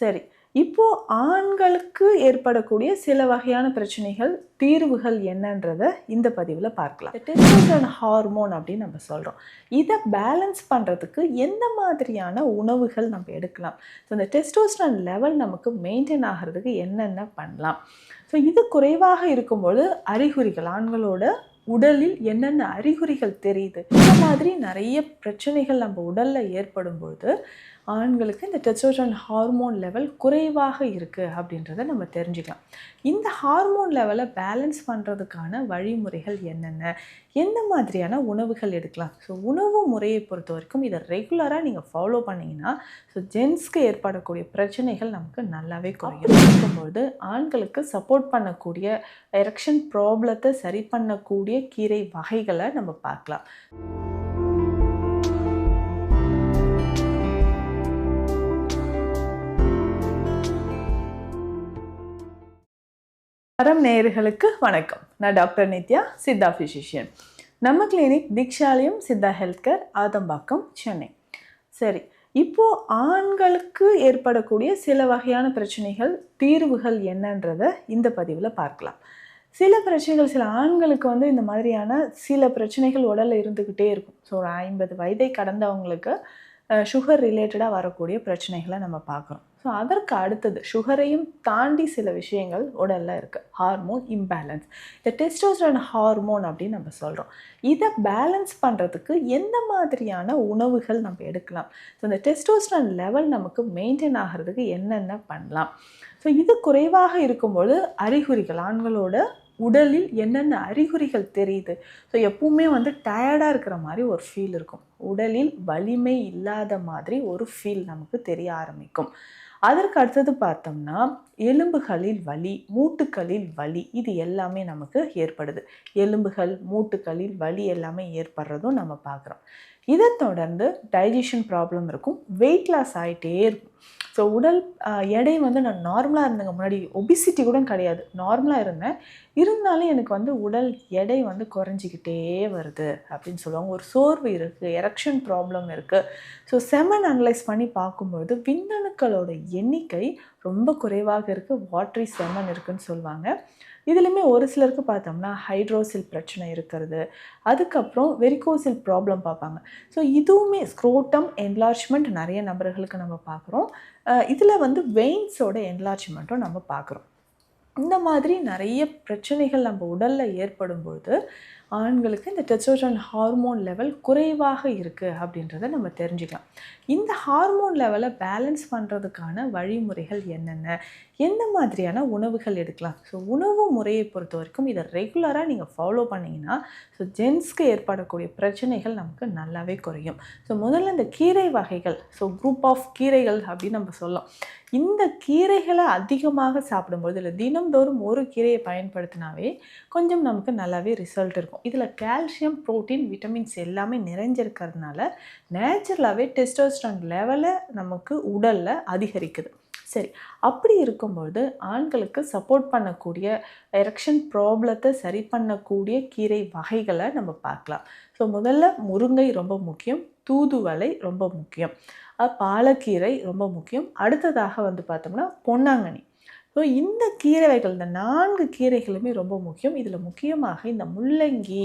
சரி. இப்போ ஆண்களுக்கு ஏற்படக்கூடிய சில வகையான பிரச்சனைகள் தீர்வுகள் என்னன்றத இந்த பதிவில் பார்க்கலாம். டெஸ்டோஸ்டரோன் ஹார்மோன் அப்படின்னு நம்ம சொல்கிறோம் இதை பேலன்ஸ் பண்ணுறதுக்கு எந்த மாதிரியான உணவுகள் நம்ம எடுக்கலாம்? ஸோ இந்த டெஸ்டோஸ்டரோன் லெவல் நமக்கு மெயின்டைன் ஆகிறதுக்கு என்னென்ன பண்ணலாம்? ஸோ இது குறைவாக இருக்கும்போது அறிகுறிகள் ஆண்களோட உடலில் என்னென்ன அறிகுறிகள் தெரியுது? இந்த மாதிரி நிறைய பிரச்சனைகள் நம்ம உடலில் ஏற்படும் பொழுது ஆண்களுக்கு இந்த டெஸ்டோஸ்டரான் ஹார்மோன் லெவல் குறைவாக இருக்குது அப்படின்றத நம்ம தெரிஞ்சுக்கலாம். இந்த ஹார்மோன் லெவலை பேலன்ஸ் பண்ணுறதுக்கான வழிமுறைகள் என்னென்ன? எந்த மாதிரியான உணவுகள் எடுக்கலாம்? ஸோ உணவு முறையை பொறுத்த வரைக்கும் இதை ரெகுலராக நீங்கள் ஃபாலோ பண்ணிங்கன்னா ஸோ ஜென்ஸ்க்கு ஏற்படக்கூடிய பிரச்சனைகள் நமக்கு நல்லாவே குறையும். இருக்கும்பொழுது ஆண்களுக்கு சப்போர்ட் பண்ணக்கூடிய எரெக்ஷன் ப்ராப்ளத்தை சரி பண்ணக்கூடிய கீரை வகைகளை நம்ம பார்க்கலாம். வரம் நேயர்களுக்கு வணக்கம். நான் டாக்டர் நித்யா சித்தா ஃபிசிஷியன் நம்ம clinic Deekshalayam Siddha health care Adambakkam Chennai. சரி இப்போது ஆண்களுக்கு ஏற்படக்கூடிய சில வகையான பிரச்சனைகள் தீர்வுகள் என்னன்றதை இந்த பதிவில் பார்க்கலாம். சில பிரச்சனைகள் சில ஆண்களுக்கு வந்து இந்த மாதிரியான சில பிரச்சனைகள் உடலில் இருந்துக்கிட்டே இருக்கும். ஸோ ஒரு ஐம்பது வயதை கடந்தவங்களுக்கு சுகர் ரிலேட்டடாக வரக்கூடிய பிரச்சனைகளை நம்ம பார்க்குறோம். ஸோ அதற்கு அடுத்தது சுகரையும் தாண்டி சில விஷயங்கள் உடலில் இருக்குது ஹார்மோன் இம்பேலன்ஸ் இந்த டெஸ்டோஸ்டரோன் ஹார்மோன் அப்படின்னு நம்ம சொல்கிறோம் இதை பேலன்ஸ் பண்ணுறதுக்கு எந்த மாதிரியான உணவுகள் நம்ம எடுக்கலாம்? ஸோ இந்த டெஸ்டோஸ்டரோன் லெவல் நமக்கு மெயின்டைன் ஆகிறதுக்கு என்னென்ன பண்ணலாம்? ஸோ இது குறைவாக இருக்கும்போது அறிகுறிகள் ஆண்களோட உடலில் என்னென்ன அறிகுறிகள் தெரியுது? ஸோ எப்பவுமே வந்து டயர்டாக இருக்கிற மாதிரி ஒரு ஃபீல் இருக்கும். உடலில் வலிமை இல்லாத மாதிரி ஒரு ஃபீல் நமக்கு தெரிய ஆரம்பிக்கும். அதற்கு அடுத்தது பார்த்தோம்னா எலும்புகளில் வலி மூட்டுகளில் வலி இது எல்லாமே நமக்கு ஏற்படுது. எலும்புகள் மூட்டுகளில் வலி எல்லாமே ஏற்படுறதும் நம்ம பார்க்குறோம். இதை தொடர்ந்து டைஜஷன் ப்ராப்ளம் இருக்கும். வெயிட் லாஸ் ஆகிட்டே இருக்கும். ஸோ உடல் எடை வந்து நான் நார்மலாக இருந்தேங்க. முன்னாடி ஒபிசிட்டி கூட கிடையாது. நார்மலாக இருந்தேன். இருந்தாலும் எனக்கு வந்து உடல் எடை வந்து குறைஞ்சிக்கிட்டே வருது அப்படின்னு சொல்லுவாங்க. ஒரு சோர்வு இருக்குது எரெக்ஷன் ப்ராப்ளம் இருக்குது ஸோ செமன் அனலைஸ் பண்ணி பார்க்கும்பொழுது விந்தணுக்களோட எண்ணிக்கை ரொம்ப குறைவாக இருக்குது வாட்ரி செமன் இருக்குன்னு சொல்லுவாங்க. இதுலேயுமே ஒரு சிலருக்கு பார்த்தோம்னா ஹைட்ரோசில் பிரச்சனை இருக்கிறது. அதுக்கப்புறம் வெரிகோசில் ப்ராப்ளம் பார்ப்பாங்க. ஸோ இதுவுமே ஸ்க்ரோட்டம் என்லார்ஜ்மெண்ட் நிறைய நபர்களுக்கு நம்ம பார்க்குறோம். இதில் வந்து வெயின்ஸோட என்லார்ஜ்மெண்ட்டும் நம்ம பார்க்குறோம். இந்த மாதிரி நிறைய பிரச்சனைகள் நம்ம உடலில் ஏற்படும் பொழுது ஆண்களுக்கு இந்த டெஸ்டோஸ்டரான் ஹார்மோன் லெவல் குறைவாக இருக்குது அப்படின்றத நம்ம தெரிஞ்சுக்கலாம். இந்த ஹார்மோன் லெவலை பேலன்ஸ் பண்ணுறதுக்கான வழிமுறைகள் என்னென்ன? எந்த மாதிரியான உணவுகள் எடுக்கலாம்? ஸோ உணவு முறையை பொறுத்த வரைக்கும் இதை ரெகுலராக நீங்கள் ஃபாலோ பண்ணிங்கன்னா ஸோ ஜென்ஸ்க்கு ஏற்படக்கூடிய பிரச்சனைகள் நமக்கு நல்லாவே குறையும். ஸோ முதல்ல இந்த கீரை வகைகள் ஸோ குரூப் ஆஃப் கீரைகள் அப்படின்னு நம்ம சொல்லலாம். இந்த கீரைகளை அதிகமாக சாப்பிடும்போது இல்லை தினம் தினந்தோறும் ஒரு கீரையை பயன்படுத்தினாவே கொஞ்சம் நமக்கு நல்லாவே ரிசல்ட் இருக்கும். இதில் கால்சியம் ப்ரோட்டீன் விட்டமின்ஸ் எல்லாமே நிறைஞ்சிருக்கிறதுனால நேச்சுரலாகவே டெஸ்டோஸ்ட்ரான் லெவலை நமக்கு உடலில் அதிகரிக்குது. சரி அப்படி இருக்கும்பொழுது ஆண்களுக்கு சப்போர்ட் பண்ணக்கூடிய எரக்ஷன் ப்ராப்ளத்தை சரி பண்ணக்கூடிய கீரை வகைகளை நம்ம பார்க்கலாம். ஸோ முதல்ல முருங்கை ரொம்ப முக்கியம் தூதுவளை ரொம்ப முக்கியம் பாலக்கீரை ரொம்ப முக்கியம். அடுத்ததாக வந்து பார்த்தோம்னா பொன்னாங்கண்ணி. ஸோ இந்த கீரை வகைகள் இந்த நான்கு கீரைகளுமே ரொம்ப முக்கியம். இதில் முக்கியமாக இந்த முள்ளங்கி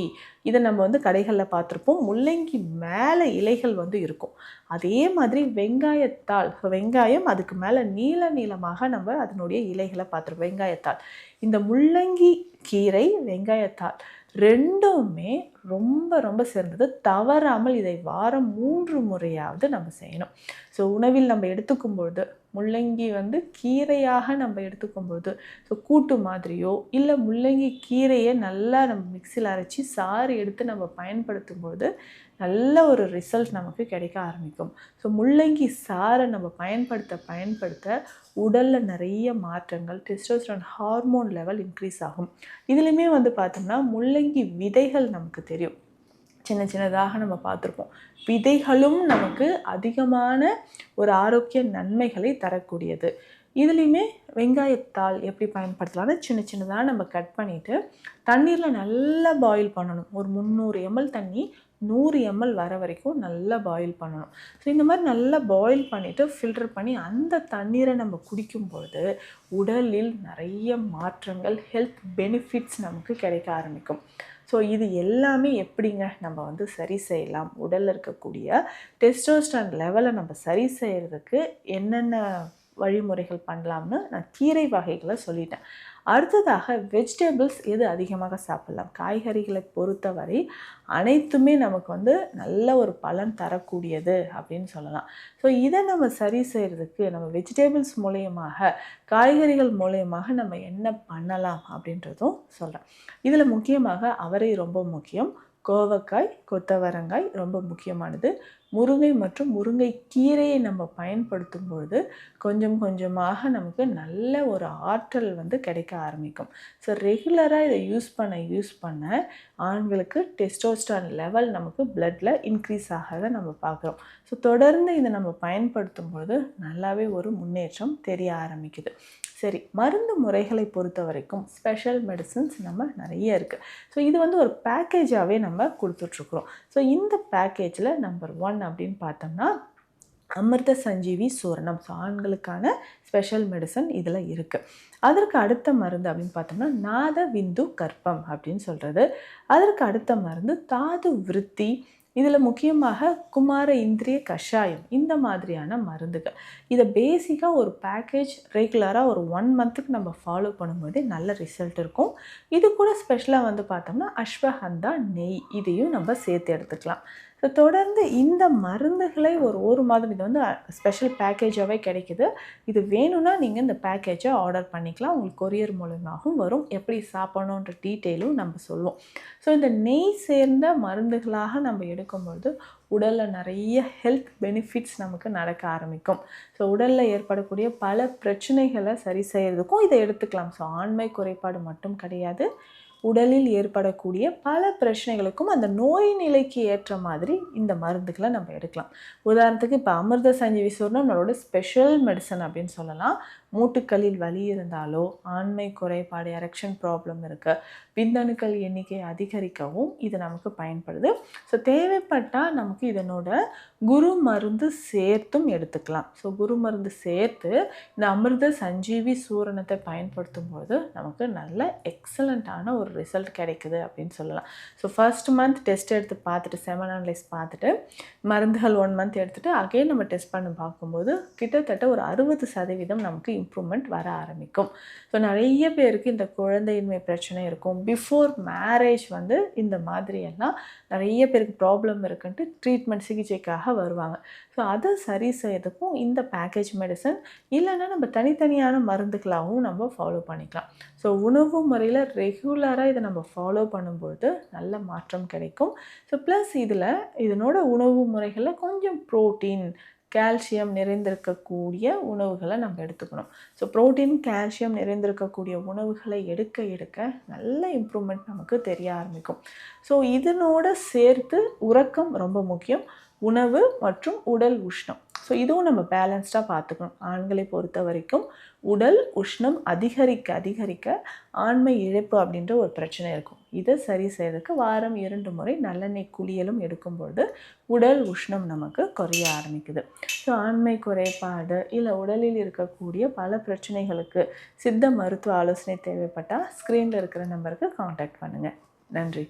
இதை நம்ம வந்து கடைகளில் பார்த்துருப்போம். முள்ளங்கி மேலே இலைகள் வந்து இருக்கும். அதே மாதிரி வெங்காயத்தாள் வெங்காயம் அதுக்கு மேலே நீல நீளமாக நம்ம அதனுடைய இலைகளை பார்த்துருப்போம். வெங்காயத்தாள். இந்த முள்ளங்கி கீரை வெங்காயத்தாள். ரெண்டுமே ரொம்ப ரொம்ப சிறந்தது. தவறாமல் இதை வாரம் மூன்று முறையாவது நம்ம செய்யணும். ஸோ உணவில் நம்ம எடுத்துக்கும் பொழுது முள்ளங்கி வந்து கீரையாக நம்ம எடுத்துக்கும் பொழுது ஸோ கூட்டு மாதிரியோ இல்லை முள்ளங்கி கீரையை நல்லா நம்ம மிக்சியில் அரைச்சி சாறு எடுத்து நம்ம பயன்படுத்தும் பொழுது நல்ல ஒரு ரிசல்ட் நமக்கு கிடைக்க ஆரம்பிக்கும். ஸோ முள்ளங்கி சாரை நம்ம பயன்படுத்த பயன்படுத்த உடலில் நிறைய மாற்றங்கள் டெஸ்டோஸ்டரான் ஹார்மோன் லெவல் இன்க்ரீஸ் ஆகும். இதுலேயுமே வந்து பார்த்தோம்னா முள்ளங்கி விதைகள் நமக்கு தெரியும். சின்ன சின்னதாக நம்ம பார்த்துருப்போம். விதைகளும் நமக்கு அதிகமான ஒரு ஆரோக்கிய நன்மைகளை தரக்கூடியது. இதுலேயுமே வெங்காயத்தால் எப்படி பயன்படுத்தலாம்னு சின்ன சின்னதாக நம்ம கட் பண்ணிவிட்டு தண்ணீரில் நல்லா பாயில் பண்ணணும். ஒரு முந்நூறு எம்எல் தண்ணி நூறு எம்எல் வர வரைக்கும் நல்லா பாயில் பண்ணணும். ஸோ இந்த மாதிரி நல்லா பாயில் பண்ணிவிட்டு ஃபில்டர் பண்ணி அந்த தண்ணீரை நம்ம குடிக்கும்போது உடலில் நிறைய மாற்றங்கள் ஹெல்த் பெனிஃபிட்ஸ் நமக்கு கிடைக்க ஆரம்பிக்கும். ஸோ இது எல்லாமே எப்படிங்க? நம்ம வந்து சரி செய்யலாம். உடலில் இருக்கக்கூடிய டெஸ்டோஸ்டான் லெவலை நம்ம சரி செய்கிறதுக்கு என்னென்ன வழிமுறைகள் பண்ணலாம்னு நான் கீரை வகைகளை சொல்லிட்டேன். அடுத்ததாக வெஜிடபிள்ஸ் எது அதிகமாக சாப்பிட்லாம்? காய்கறிகளை பொறுத்தவரை அனைத்துமே நமக்கு வந்து நல்ல ஒரு பலன் தரக்கூடியது அப்படின்னு சொல்லலாம். ஸோ இதை நம்ம சரி செய்கிறதுக்கு நம்ம வெஜிடபிள்ஸ் மூலயமாக காய்கறிகள் மூலயமாக நம்ம என்ன பண்ணலாம் அப்படின்றதும் சொல்கிறேன் இதில் முக்கியமாக அவரை ரொம்ப முக்கியம் கோவக்காய் கொத்தவரங்காய் ரொம்ப முக்கியமானது. முருங்கை மற்றும் முருங்கை கீரையை நம்ம பயன்படுத்தும் பொழுது கொஞ்சம் கொஞ்சமாக நமக்கு நல்ல ஒரு ஆற்றல் வந்து கிடைக்க ஆரம்பிக்கும். ஸோ ரெகுலராக இதை யூஸ் பண்ண யூஸ் பண்ண ஆண்களுக்கு டெஸ்டோஸ்டான் லெவல் நமக்கு பிளட்டில் இன்க்ரீஸ் ஆகிறத நம்ம பார்க்குறோம். ஸோ தொடர்ந்து இதை நம்ம பயன்படுத்தும் பொழுது நல்லாவே ஒரு முன்னேற்றம் தெரிய ஆரம்பிக்குது. சரி மருந்து முறைகளை பொறுத்த வரைக்கும் ஸ்பெஷல் மெடிசன்ஸ் நம்ம நிறைய இருக்குது ஸோ இது வந்து ஒரு பேக்கேஜாகவே நம்ம கொடுத்துட்ருக்குறோம். ஸோ இந்த பேக்கேஜில் நம்பர் ஒன் அப்படின்னு பார்த்தோம்னா அமிர்த சஞ்சீவி சூரணம். ஸோ ஆண்களுக்கான ஸ்பெஷல் மெடிசன் இதில் இருக்குது அதற்கு அடுத்த மருந்து அப்படின்னு பார்த்தோம்னா நாத விந்து கற்பம் அப்படின்னு சொல்கிறது அதற்கு அடுத்த மருந்து தாது விருத்தி இதில் முக்கியமாக குமார இந்திரிய கஷாயம் இந்த மாதிரியான மருந்துகள். இதை பேசிக்காக ஒரு பேக்கேஜ் ரெகுலராக ஒரு ஒன் மந்த்துக்கு நம்ம ஃபாலோ பண்ணும்போதே நல்ல ரிசல்ட் இருக்கும். இது கூட ஸ்பெஷலாக வந்து பார்த்தோம்னா அஸ்வகந்தா நெய் இதையும் நம்ம சேர்த்து எடுத்துக்கலாம். ஸோ தொடர்ந்து இந்த மருந்துகளை ஒரு ஒரு மாதம் இது வந்து ஸ்பெஷல் பேக்கேஜாகவே கிடைக்குது. இது வேணும்னா நீங்கள் இந்த பேக்கேஜை ஆர்டர் பண்ணிக்கலாம். உங்களுக்கு கொரியர் மூலமாகவும் வரும். எப்படி சாப்பிடணுன்ற டீட்டெயிலும் நம்ம சொல்லுவோம். ஸோ இந்த நெய் சேர்ந்த மருந்துகளாக நம்ம எடுக்கும்பொழுது உடலில் நிறைய ஹெல்த் பெனிஃபிட்ஸ் நமக்கு நடக்க ஆரம்பிக்கும். ஸோ உடலில் ஏற்படக்கூடிய பல பிரச்சனைகளை சரி செய்கிறதுக்கும் இதை எடுத்துக்கலாம். ஸோ ஆண்மை குறைபாடு மட்டும் கிடையாது. உடலில் ஏற்படக்கூடிய பல பிரச்சனைகளுக்கும் அந்த நோய் நிலைக்கு ஏற்ற மாதிரி இந்த மருந்துகளை நம்ம எடுக்கலாம். உதாரணத்துக்கு இப்போ அமிர்த சஞ்சீவி சூர்ணம் நம்மளோட ஸ்பெஷல் மெடிசன் அப்படின்னு சொல்லலாம். மூட்டுக்களில் வலி இருந்தாலோ ஆண்மை குறைபாடு எரெக்ஷன் ப்ராப்ளம் இருக்குது விந்தணுக்கள் எண்ணிக்கை அதிகரிக்கவும் இது நமக்கு பயன்படுது. ஸோ தேவைப்பட்டால் நமக்கு இதனோட குரு மருந்து சேர்த்தும் எடுத்துக்கலாம். ஸோ குரு மருந்து சேர்த்து இந்த அமிர்த சஞ்சீவி சூரணத்தை பயன்படுத்தும் போது நமக்கு நல்ல எக்ஸலண்ட்டான ஒரு ரிசல்ட் கிடைக்குது அப்படின்னு சொல்லலாம். ஸோ ஃபர்ஸ்ட் மந்த் டெஸ்ட் எடுத்து பார்த்துட்டு செவன் அனலைஸ் பார்த்துட்டு மருந்துகள் ஒன் மந்த் எடுத்துகிட்டு அகைன் நம்ம டெஸ்ட் பண்ணி பார்க்கும்போது கிட்டத்தட்ட ஒரு அறுபது சதவீதம் நமக்கு இம்ப்ரூவ்மெண்ட் வர ஆரம்பிக்கும். ஸோ நிறைய பேருக்கு இந்த குழந்தையின்மை பிரச்சனை இருக்கும். பிஃபோர் மேரேஜ் வந்து இந்த மாதிரியெல்லாம் நிறைய பேருக்கு ப்ராப்ளம் இருக்குன்ட்டு ட்ரீட்மெண்ட் சிகிச்சைக்காக வருவாங்க. ஸோ அதை சரி செய்யறதுக்கும் இந்த பேக்கேஜ் மெடிசன் இல்லைன்னா நம்ம தனித்தனியான மருந்துகளாகவும் நம்ம ஃபாலோ பண்ணிக்கலாம். ஸோ உணவு முறையில் ரெகுலராக இதை நம்ம ஃபாலோ பண்ணும்பொழுது நல்ல மாற்றம் கிடைக்கும். ஸோ ப்ளஸ் இதில் இதனோட உணவு முறைகளில் கொஞ்சம் ப்ரோட்டீன் கால்சியம் நிறைந்திருக்கக்கூடிய உணவுகளை நம்ம எடுத்துக்கணும். ஸோ ப்ரோட்டீன் கால்சியம் நிறைந்திருக்கக்கூடிய உணவுகளை எடுக்க எடுக்க நல்ல இம்ப்ரூவ்மெண்ட் நமக்கு தெரிய ஆரம்பிக்கும். ஸோ இதனோட சேர்த்து உறக்கம் ரொம்ப முக்கியம். உணவு மற்றும் உடல் உஷ்ணம். ஸோ இதுவும் நம்ம பேலன்ஸ்டாக பார்த்துக்கணும். ஆண்களை பொறுத்த வரைக்கும் உடல் உஷ்ணம் அதிகரிக்க அதிகரிக்க ஆண்மை இழப்பு அப்படின்ற ஒரு பிரச்சனை இருக்கும். இதை சரி செய்யறதுக்கு வாரம் இரண்டு முறை நல்லெண்ணெய் குளியலும் எடுக்கும்பொழுது உடல் உஷ்ணம் நமக்கு குறைய ஆரம்பிக்குது. ஸோ ஆண்மை குறைபாடு இல்லை உடலில் இருக்கக்கூடிய பல பிரச்சனைகளுக்கு சித்த மருத்துவ ஆலோசனை தேவைப்பட்டால் ஸ்க்ரீனில் இருக்கிற நம்பருக்கு காண்டாக்ட் பண்ணுங்கள் நன்றி.